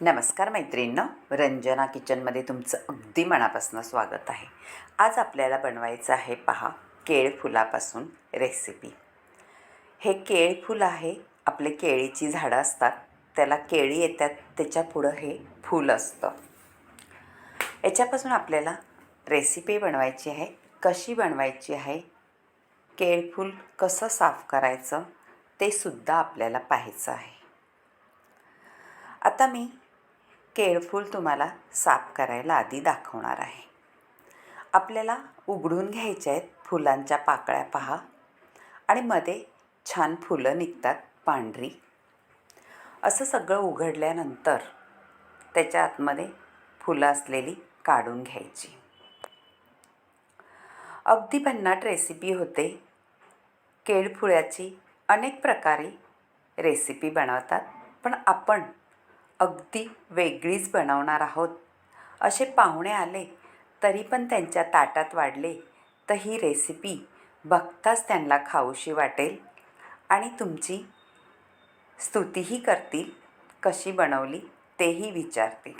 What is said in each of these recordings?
नमस्कार मैत्रिणींनो रंजना किचनमध्ये तुमचं अगदी मनापासून स्वागत आहे. आज आपल्याला बनवायचं आहे पहा केळफुलापासून रेसिपी हे केळफूल आहे आपले केळीची झाडं असतात त्याला केळी येतात त्याच्या पुढं हे फूल असतं. याच्यापासून आपल्याला रेसिपी बनवायची आहे कशी बनवायची आहे केळफूल कसं साफ करायचं ते सुद्धा आपल्याला पाहायचं आहे. आता मी केळफूल तुम्हाला साफ करायला आधी दाखवणार आहे. आपल्याला उघडून घ्यायचे आहेत फुलांच्या पाकळ्या पहा आणि मध्ये छान फुलं निघतात पांढरी. असं सगळं उघडल्यानंतर त्याच्या आतमध्ये फुलं असलेली काढून घ्यायची. अगदी भन्नाट रेसिपी होते. केळफुळ्याची अनेक प्रकारे रेसिपी बनवतात. पण आपण अगदी वेगळीच बनवणार आहोत. असे पाहुणे आले तरी पण त्यांच्या ताटात वाढले तर ही रेसिपी बघताच त्यांना खाऊशी वाटेल. आणि तुमची स्तुतीही करतील कशी बनवली तेही विचारतील.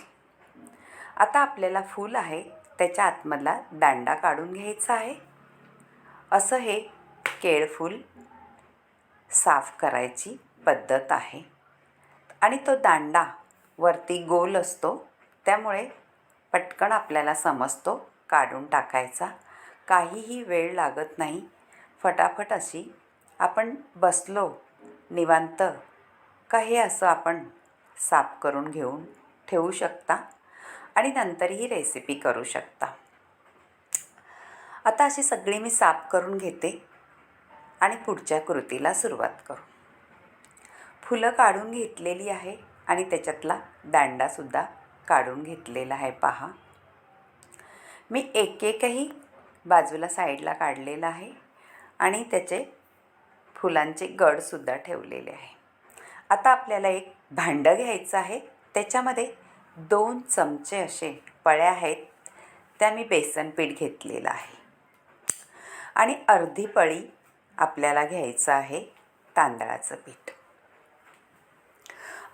आता आपल्याला फूल आहे त्याच्या आतमधला दांडा काढून घ्यायचा आहे. असं हे केळफूल साफ करायची पद्धत आहे. आणि तो दांडा वरती गोल असतो. त्यामुळे पटकन आपल्याला समजतो काढून टाकायचा. काहीही वेळ लागत नाही. फटाफट अशी आपण बसलो निवांत का हे असं आपण साफ करून घेऊन ठेवू शकता आणि नंतर ही रेसिपी करू शकता. आता अशी सगळी मी साफ करून घेते आणि पुढच्या कृतीला सुरुवात करू. फुलं काढून घेतलेली आहे. आणि त्याच्यातला दांडासुद्धा काढून घेतलेला आहे. पहा. मी एक एकही बाजूला साईडला काढलेला आहे आणि त्याचे फुलांचे गडसुद्धा ठेवलेले आहे. आता आपल्याला एक भांडं घ्यायचं आहे. त्याच्यामध्ये दोन चमचे असे पळ्या आहेत. त्या मी बेसन पीठ घेतलेलं आहे. आणि अर्धी पळी आपल्याला घ्यायचं आहे तांदळाचं पीठ.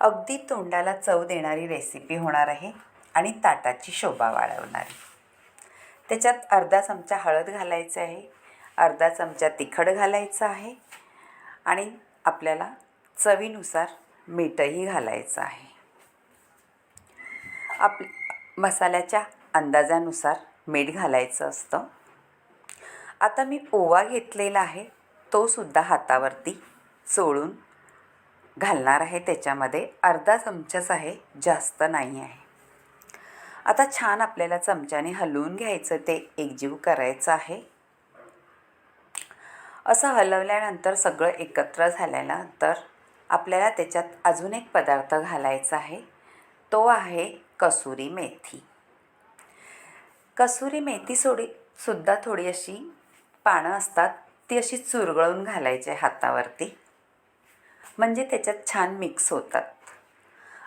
अगदी तोंडाला चव देणारी रेसिपी होणार आहे आणि ताटाची शोभा वाढवणारी त्याच्यात अर्धा चमचा हळद घालायचं आहे अर्धा चमचा तिखट घालायचं आहे आणि आपल्याला चवीनुसार मीठही घालायचं आहे. आप मसाल्याच्या अंदाजानुसार मीठ घालायचं असतं. आता मी ओवा घेतलेला आहे तो सुद्धा हातावरती चोळून घालणार आहे त्याच्यामध्ये अर्धा चमचाच आहे जास्त नाही आहे. आता छान आपल्याला चमच्याने हलवून घ्यायचं ते एकजीव करायचं आहे. असं हलवल्यानंतर सगळं एकत्र झाल्यानंतर आपल्याला त्याच्यात अजून एक पदार्थ घालायचा आहे. तो आहे कसुरी मेथी. कसुरी मेथी सोडी सुद्धा थोडी अशी पानं असतात ती अशी चुरगळून घालायची हातावरती. म्हणजे त्याच्यात छान मिक्स होतात.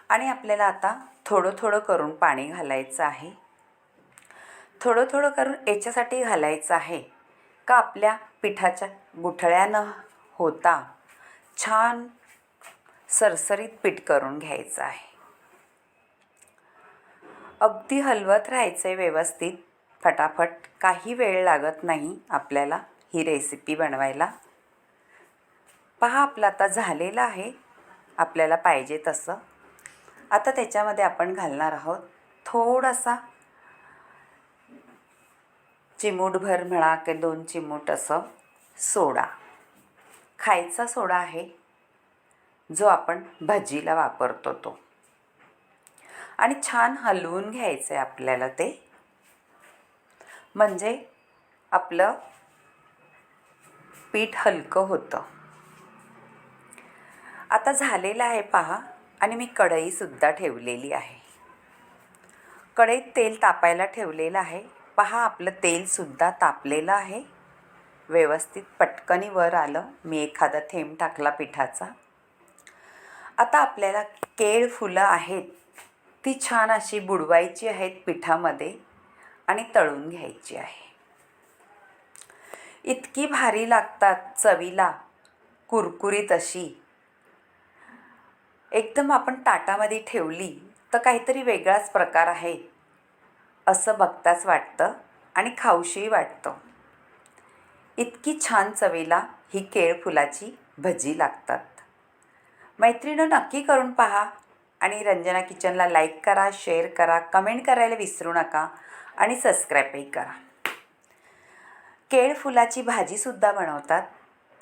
आणि आपल्याला आता थोडं थोडं करून पाणी घालायचं आहे. थोडं थोडं करून याच्यासाठी घालायचं आहे. का आपल्या पिठाच्या गुठळ्या न होता. छान सरसरीत पीठ करून घ्यायचं आहे. अगदी हलवत राहायचं आहे व्यवस्थित. फटाफट काही वेळ लागत नाही आपल्याला ही रेसिपी बनवायला. पहा आपलं आता झालेलं आहे. आपल्याला पाहिजे तसं. आता त्याच्यामध्ये आपण घालणार आहोत थोडासा चिमूटभर म्हणा की दोन चिमूट असं सोडा. खायचा सोडा आहे. जो आपण भजीला वापरतो तो. आणि छान हलवून घ्यायचं आहे आपल्याला ते. म्हणजे आपलं पीठ हलकं होतं. आता झालेलं आहे पहा. आणि मी कढईसुद्धा ठेवलेली आहे. कढईत तेल तापायला ठेवलेलं आहे. पहा आपलं तेलसुद्धा तापलेलं आहे. व्यवस्थित पटकनी वर आलं. मी एखादा थेंब टाकला पिठाचा. आता आपल्याला केळ फुलं आहेत. ती छान अशी बुडवायची आहेत पिठामध्ये आणि तळून घ्यायची आहे. इतकी भारी लागतात चवीला. कुरकुरीत अशी. एकदम आपण ताटामध्ये ठेवली तर काहीतरी वेगळाच प्रकार आहे असं बघताच वाटतं आणि खाऊशीही वाटतं. इतकी छान चवेला ही केळफुलाची भजी लागतात. मैत्रिणं नक्की करून पहा आणि रंजना किचनला लाईक करा शेअर करा कमेंट करायला विसरू नका आणि सबस्क्राईबही करा. केळफुलाची भाजीसुद्धा बनवतात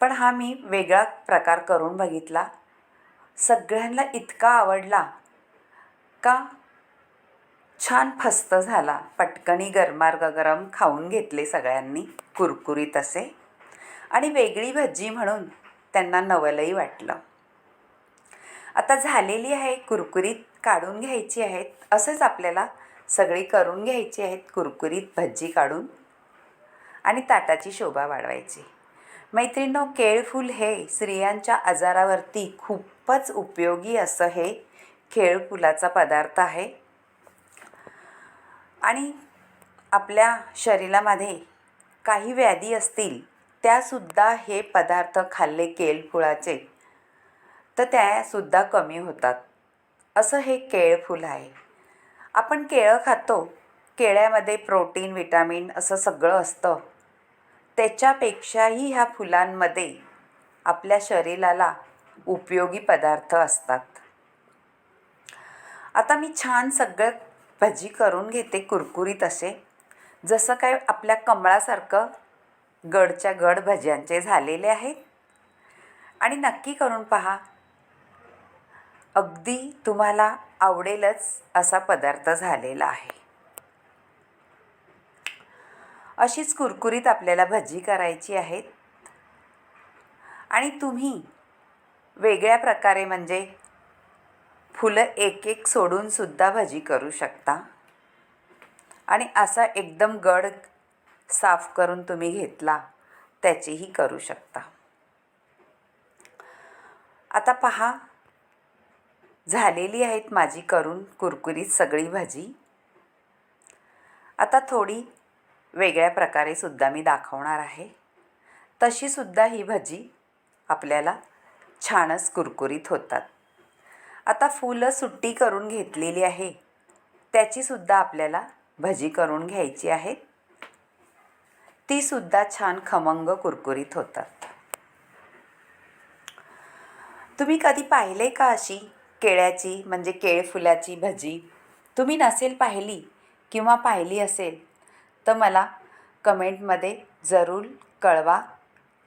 पण हा मी वेगळा प्रकार करून बघितला सगळ्यांना इतका आवडला का? छान फस्त झाला. पटकनी गरमागरम खाऊन घेतले सगळ्यांनी कुरकुरीत असे. आणि वेगळी भजी म्हणून त्यांना नवलही वाटलं. आता झालेली आहे कुरकुरीत काढून घ्यायची आहेत. असंच आपल्याला सगळी करून घ्यायची आहेत कुरकुरीत भजी काढून. आणि ताटाची शोभा वाढवायची. मैत्रिणींनो केळफूल हे स्त्रियांच्या आजारावरती खूप खूपच उपयोगी असं हे केळफुलाचा पदार्थ आहे. आणि आपल्या शरीरामध्ये काही व्याधी असतील त्यासुद्धा हे पदार्थ खाल्ले केळफुळाचे तर त्यासुद्धा कमी होतात. असं हे केळफूल आहे. आपण केळं खातो केळ्यामध्ये प्रोटीन विटॅमिन असं सगळं असतं. त्याच्यापेक्षाही ह्या फुलांमध्ये आपल्या शरीराला उपयोगी पदार्थ असतात. आता मी छान सगळं भजी करून घेते कुरकुरीत असे. जसं काय आपल्या कमळासारखं गडच्या गड भज्यांचे झालेले आहेत. आणि नक्की करून पहा. अगदी तुम्हाला आवडेलच असा पदार्थ झालेला आहे. अशीच कुरकुरीत आपल्याला भजी करायची आहेत. आणि तुम्ही वेगळ्या प्रकारे म्हणजे फुलं एक एक सोडून सुद्धा भजी करू शकता. आणि असा एकदम गड साफ करून तुम्ही घेतला त्याचीही करू शकता. आता पहा झालेली आहेत माझी करून कुरकुरीत सगळी भाजी. आता थोडी वेगळ्या प्रकारे सुद्धा मी दाखवणार आहे. तशीसुद्धा ही भजी आपल्याला छानच कुरकुरीत होतात. आता फुलं सुट्टी करून घेतलेली आहे. त्याचीसुद्धा आपल्याला भजी करून घ्यायची आहेत. तीसुद्धा छान खमंग कुरकुरीत होतात. तुम्ही कधी पाहिले का अशी केळ्याची म्हणजे केळफुलाची भजी? तुम्ही नसेल पाहिली किंवा पाहिली असेल तर मला कमेंटमध्ये जरूर कळवा.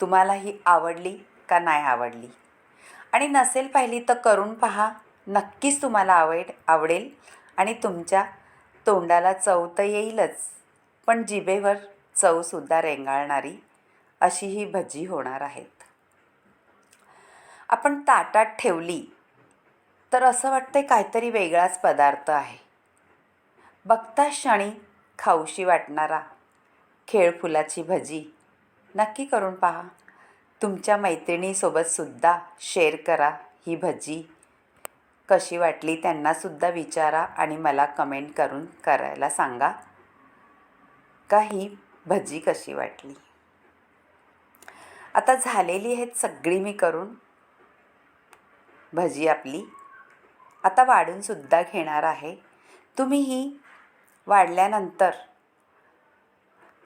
तुम्हाला ही आवडली का नाही आवडली? आणि नसेल पाहिली तर करून पहा. नक्कीच तुम्हाला आवड आवडेल आणि तुमच्या तोंडाला चव तर येईलच. पण जिभेवर चवसुद्धा रेंगाळणारी अशी ही भजी होणार आहेत. आपण ताटात ठेवली तर असं वाटतं काहीतरी वेगळाच पदार्थ आहे. बघता क्षणी खाऊशी वाटणारा खेळफुलाची भजी. नक्की करून पहा. तुमच्या मैत्रिणीसोबतसुद्धा शेअर करा ही भजी. कशी वाटली त्यांनासुद्धा विचारा आणि मला कमेंट करून करायला सांगा. का ही भजी कशी वाटली? आता झालेली आहेत सगळी मी करून. भजी आपली. आता वाढूनसुद्धा घेणार आहे. तुम्ही ही वाढल्यानंतर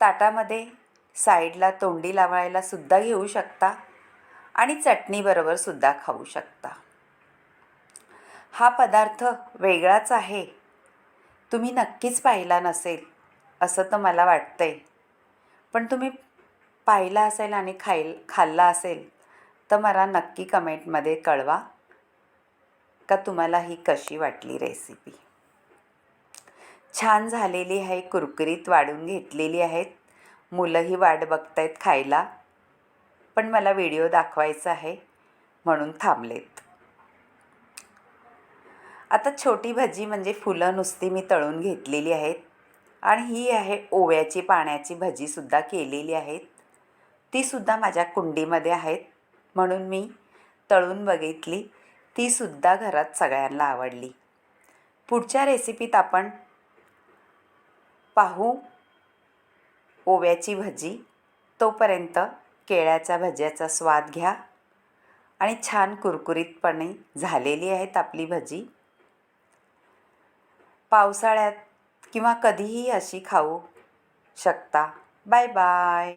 ताटामध्ये साईडला तोंडी लावायला सुद्धा घेऊ शकता आणि चटणीबरोबर सुद्धा खाऊ शकता. हा पदार्थ वेगळाच आहे. तुम्ही नक्कीच पाहिला नसेल असं तर मला वाटतंय. पण तुम्ही पाहिला असेल आणि खाईल खाल्ला असेल तर मला नक्की कमेंटमध्ये कळवा. का तुम्हाला ही कशी वाटली रेसिपी छान झालेली आहे कुरकुरीत वाढून घेतलेली आहेत. मुलंही वाट बघतायत खायला. पण मला व्हिडिओ दाखवायचा आहे म्हणून थांबलेत. आता छोटी भजी म्हणजे फुलं नुसती मी तळून घेतलेली आहेत. आणि ही आहे ओव्याची पाण्याची भजीसुद्धा केलेली आहेत. तीसुद्धा माझ्या कुंडीमध्ये आहेत म्हणून मी तळून बघितली. तीसुद्धा घरात सगळ्यांना आवडली. पुढच्या रेसिपीत आपण पाहू. ओव्याची भजी. तोपर्यंत केळ्याच्या भज्याचा स्वाद घ्या. आणि छान कुरकुरीतपणे झालेली आहेत आपली भजी. पावसाळ्यात किंवा कधीही अशी खाऊ शकता. Bye bye.